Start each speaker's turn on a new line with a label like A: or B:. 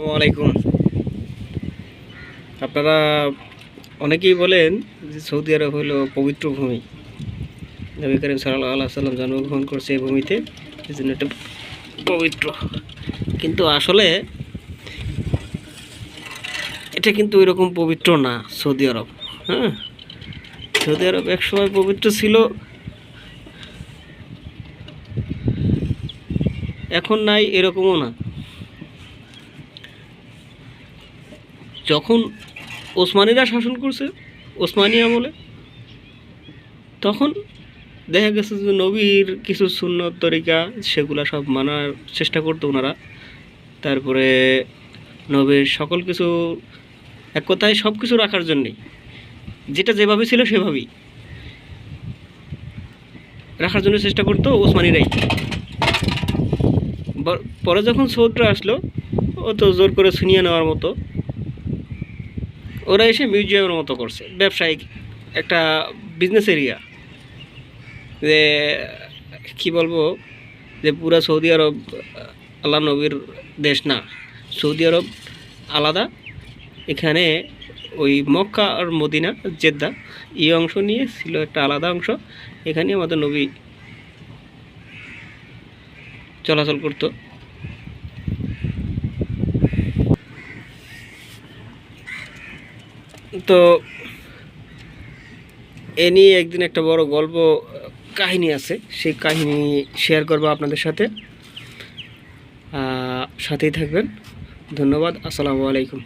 A: আসসালামু আলাইকুম। আপনারা অনেকেই বলেন যে সৌদি আরব হলো পবিত্র ভূমি। নবী করিম সাল্লাহ আল্লাহ সাল্লাম জন্মগ্রহণ করছে এই ভূমিতে, এই জন্য এটা পবিত্র। কিন্তু আসলে এটা কিন্তু এরকম পবিত্র না সৌদি আরব হ্যাঁ? সৌদি আরব একসময় পবিত্র ছিল। এখন নাই এরকমও না। যখন ওসমানীরা শাসন করছে, ওসমানী আমলে, তখন দেখা গেছে যে নবীর কিছু সুন্নত তরিকা সেগুলা সব মানার চেষ্টা করতো ওনারা। তারপরে নবীর সকল কিছু এক কথায় সব কিছু রাখার জন্যেই, যেটা যেভাবে ছিল সেভাবেই রাখার জন্য চেষ্টা করতো ওসমানিরাই। পরে যখন সৌদরা আসলো, অত জোর করে ছিনিয়ে নেওয়ার মতো ওরা এসে মিউজিয়ামের মতো করছে। ব্যবসায়িক একটা বিজনেস এরিয়া যে, কি বলব? যে, পুরা সৌদি আরব, আল্লাহ নবীর দেশ না। সৌদি আরব আলাদা। এখানে ওই মক্কা আর মদিনা, জেদ্দা, এই অংশ নিয়ে ছিল একটা আলাদা অংশ। এখানে আমাদের নবী চলাচল করতো। তো এ নিয়ে একদিন একটা বড় গল্প কাহিনী আছে। সেই কাহিনী শেয়ার করব আপনাদের সাথে। সাথেই থাকবেন। ধন্যবাদ। আসসালামু আলাইকুম।